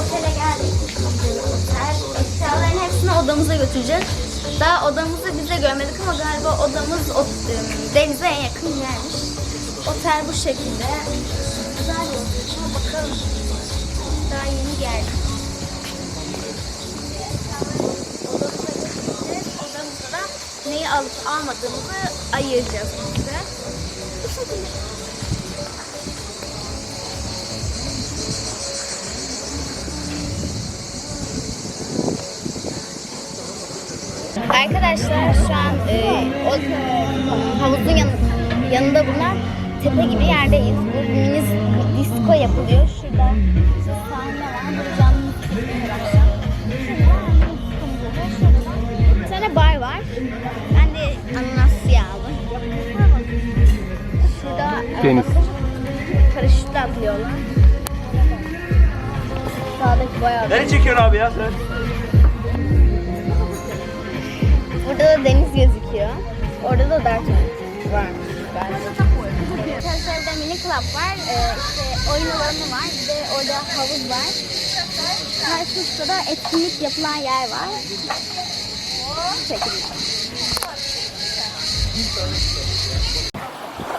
otele geldik. Eşyaların hepsini odamıza götüreceğiz. Daha odamızı biz de görmedik ama galiba odamız o, ım, denize en yakın yermiş. Otel bu şekilde. Güzel bir bakalım. Daha yeni geldik. Odamıza. Odamızda da neyi alıp almadığımızı ayıracağız. Bu şekilde. Arkadaşlar şu an e, o havuzun yanı, yanında bulunan tepe gibi yerdeyiz. Bu mini disco yapılıyor. Şurada işte sahne var. Burada canlı müzik yapıyor akşam. Şurada mini diskomuz oluyor. Şurada da bir tane bar var. Ben de ananas suyu aldım. Şurada e, Deniz. paraşütle atlıyorlar. Sağdaki bayağı Nereye çekiyorsun abi ya sen? Burada deniz gözüküyor. Orada da dart varmış galiba. Arkadaşlar mini club var. Ee, işte oyun alanı var. Bir de orada havuz var. Karşısında da etkinlik yapılan yer var. Bu şekilde.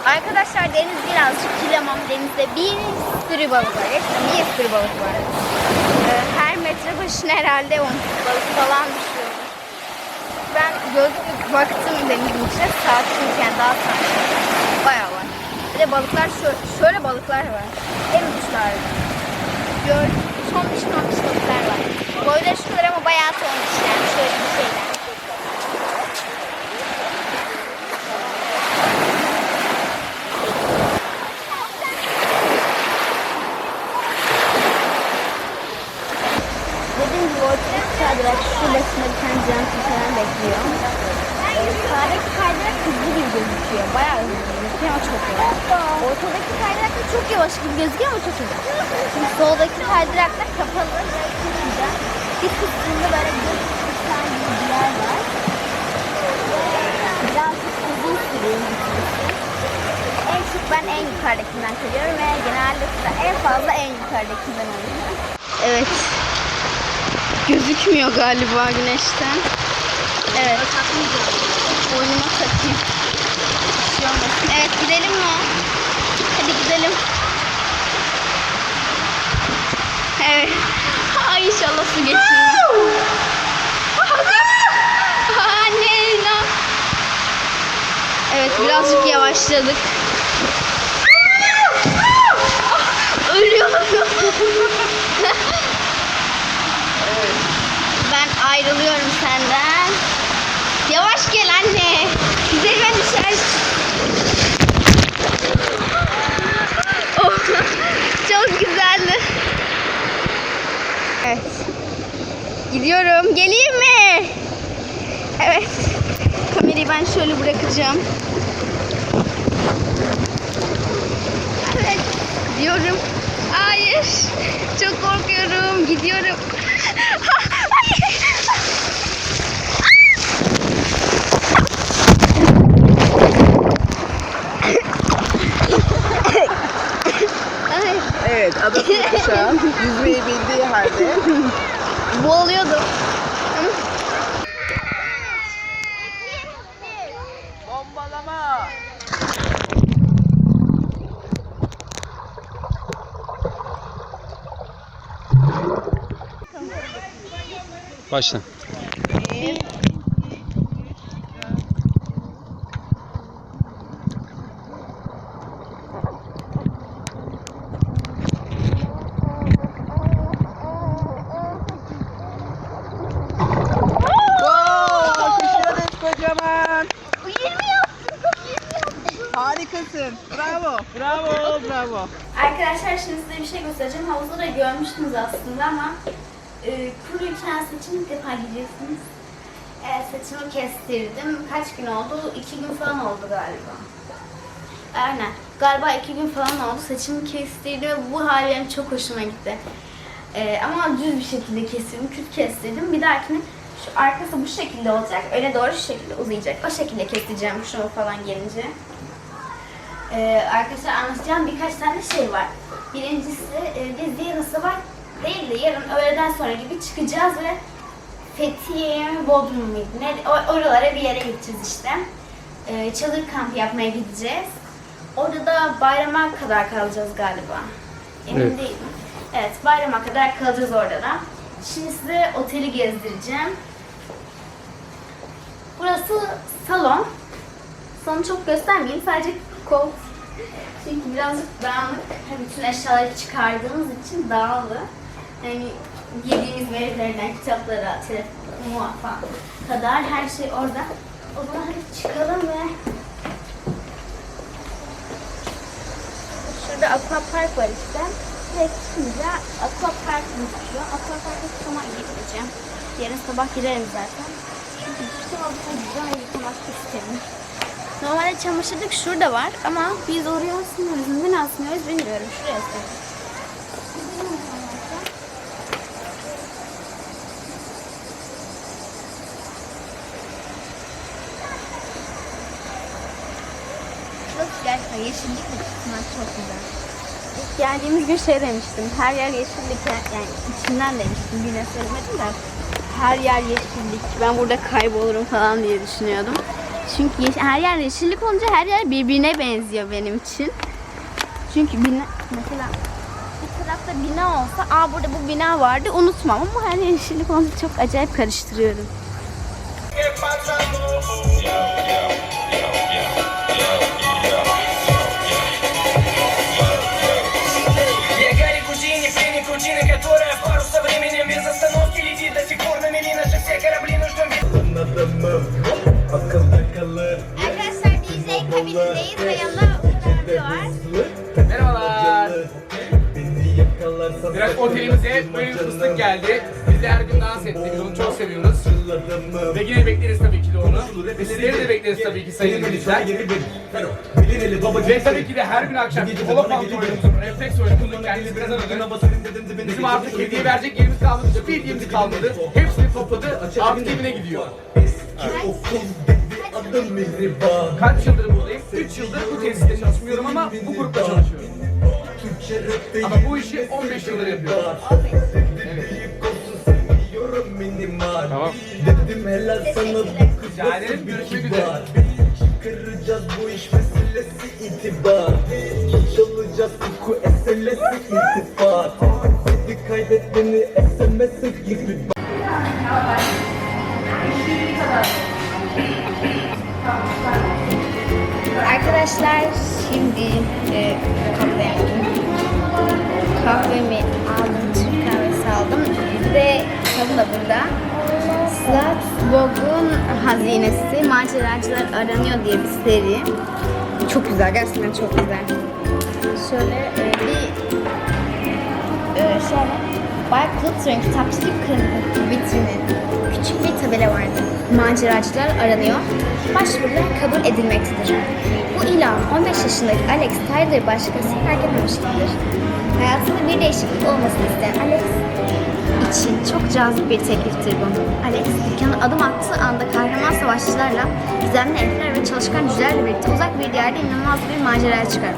Arkadaşlar deniz birazcık kirli ama denizde bir sürü balık var. Hepsinde bir sürü balık var. Ee, her metre başına herhalde 10 balık falan düşüyor. Ben gözlük baktım denizin içine sakinken daha sakin. Bayağı var. Bir de balıklar şöyle, şöyle balıklar var. En uçlarda. Gör, tombiş tombiş balıklar var. Boyları şu kadar ama bayağı tombiş yani şöyle bir şeyler. Dediğim gibi ortaya kaydırak şurasında bir tane can falan bekliyor. Sağdaki kaydırak hızlı gibi gözüküyor. Bayağı hızlı gözüküyor ama çok yavaş. Ortadaki kaydırak da çok yavaş gibi gözüküyor ama çok hızlı. Şimdi soldaki kaydırak da kapalı. Bir kısmında böyle bir gibi bir yer var. Birazcık uzun sürüyor gitmesi. En çok ben en yukarıdakinden seviyorum ve genellikle en fazla en yukarıdakinden oluyor. Evet. Gözükmüyor galiba güneşten. Evet. Boynuma takayım. Şey. Evet gidelim mi? Hadi gidelim. Evet. Ay inşallah su geçirmez. Anne inan. Evet birazcık yavaşladık. Ölüyorum. Ben ayrılıyorum senden. Yavaş gel anne. Evet. Gidiyorum. Geleyim mi? Evet. Kamerayı ben şöyle bırakacağım. Evet. Gidiyorum. Hayır. Çok korkuyorum. Gidiyorum. Hayır. Yaptım. Harikasın. Bravo. Bravo, bravo. Arkadaşlar şimdi size bir şey göstereceğim. Havuzda da görmüştünüz aslında ama e, kuruyken saçımı ilk defa giyeceksiniz. E, saçımı kestirdim. Kaç gün oldu? İki gün falan oldu galiba. Aynen. Galiba iki gün falan oldu. Saçımı kestirdim bu hal benim çok hoşuma gitti. E, ama düz bir şekilde kestirdim. Küt kestirdim. Bir dahakine şu arkası bu şekilde olacak. Öne doğru şu şekilde uzayacak. O şekilde kestireceğim şunu falan gelince. Ee, arkadaşlar anlatacağım birkaç tane şey var. Birincisi e, bizde yarısı var değil de yarın öğleden sonra gibi çıkacağız ve Fethiye mi Bodrum muydu? Ne, oralara bir yere gideceğiz işte. Ee, çadır kampı yapmaya gideceğiz. Orada da bayrama kadar kalacağız galiba. Emin Evet. değilim. Evet, bayrama kadar kalacağız orada da. Şimdi size oteli gezdireceğim. Burası salon. Salonu çok göstermeyeyim. Sadece koltuk. Çünkü birazcık dağınık. Bütün eşyaları çıkardığımız için dağılı. Yani yediğimiz verilerden kitaplara, telefonu kadar her şey orada. O zaman hadi çıkalım ve Şurada aquapark var işte. Direkt çıkınca aquapark bitiyor. Aquapark'a zaman gideceğim. Yarın sabah girerim zaten. Çünkü bütün orada güzel yıkamak istemiyorum. Normalde çamaşırlık şurada var ama biz oraya asmıyoruz. Neden asmıyoruz bilmiyorum. Şuraya asıyoruz. Gidelim o zaman zaten. Gerçekten yeşillik de çıkmak çok güzel. İlk geldiğimiz gün şey demiştim. Her yer yeşillik yani içinden demiştim. Yine söylemedim de. Her yer yeşillik. Ben burada kaybolurum falan diye düşünüyordum. Çünkü yeş- her yer yeşillik olunca her yer birbirine benziyor benim için. Çünkü bina mesela bir tarafta bina olsa aa burada bu bina vardı unutmam ama her yer yeşillik olunca çok acayip karıştırıyorum. Merhabalar. Biraz otelimize böyle bir fıstık geldi. Biz de her gün dans ettik. Biz onu çok seviyoruz. Ve yine bekleriz tabii ki de onu. Sizleri de bekleriz tabii ki sayın dinleyiciler. Ve tabii ki de her gün akşam polo pantolonumuzun, refleks oyunumuzun kendisi ödedi. Bizim artık hediye verecek yerimiz kalmadı. Hiçbir hediyemiz kalmadı. Hepsini topladı. Artık evine gidiyor. Kaç yıldır buradayım? 3 yıldır bu tesiste çalışmıyorum ama bu grupta çalışıyorum. Ama bu işi 15 yıldır yapıyorum. minimal Tamam. Dedim helal sana bu kız nasıl bir kibar. Kıracağız bu iş meselesi itibar. Çalacağız koku eselesi iltifat Hadi kaydet beni SMS'e gibi Arkadaşlar şimdi e, kahve. Kahvemi aldım, Türk kahvesi aldım. Ve kitabım da burada. Slatsbog'un Hazinesi, Maceracılar Aranıyor diye bir seri. Çok güzel, gerçekten çok güzel. Şöyle e, bir e, şöyle Bay Clutter'ın kitapçılık vitrinin küçük bir tabela vardı. Maceracılar aranıyor. Başvurular kabul edilmektedir. Bu ilan 15 yaşındaki Alex Tyler başkası fark etmemiştir. Hayatında bir değişiklik olmasını isteyen Alex için çok cazip bir tekliftir bu. Alex dükkana adım attığı anda kahraman savaşçılarla gizemli elfler ve çalışkan cücelerle birlikte uzak bir yerde inanılmaz bir maceraya çıkar.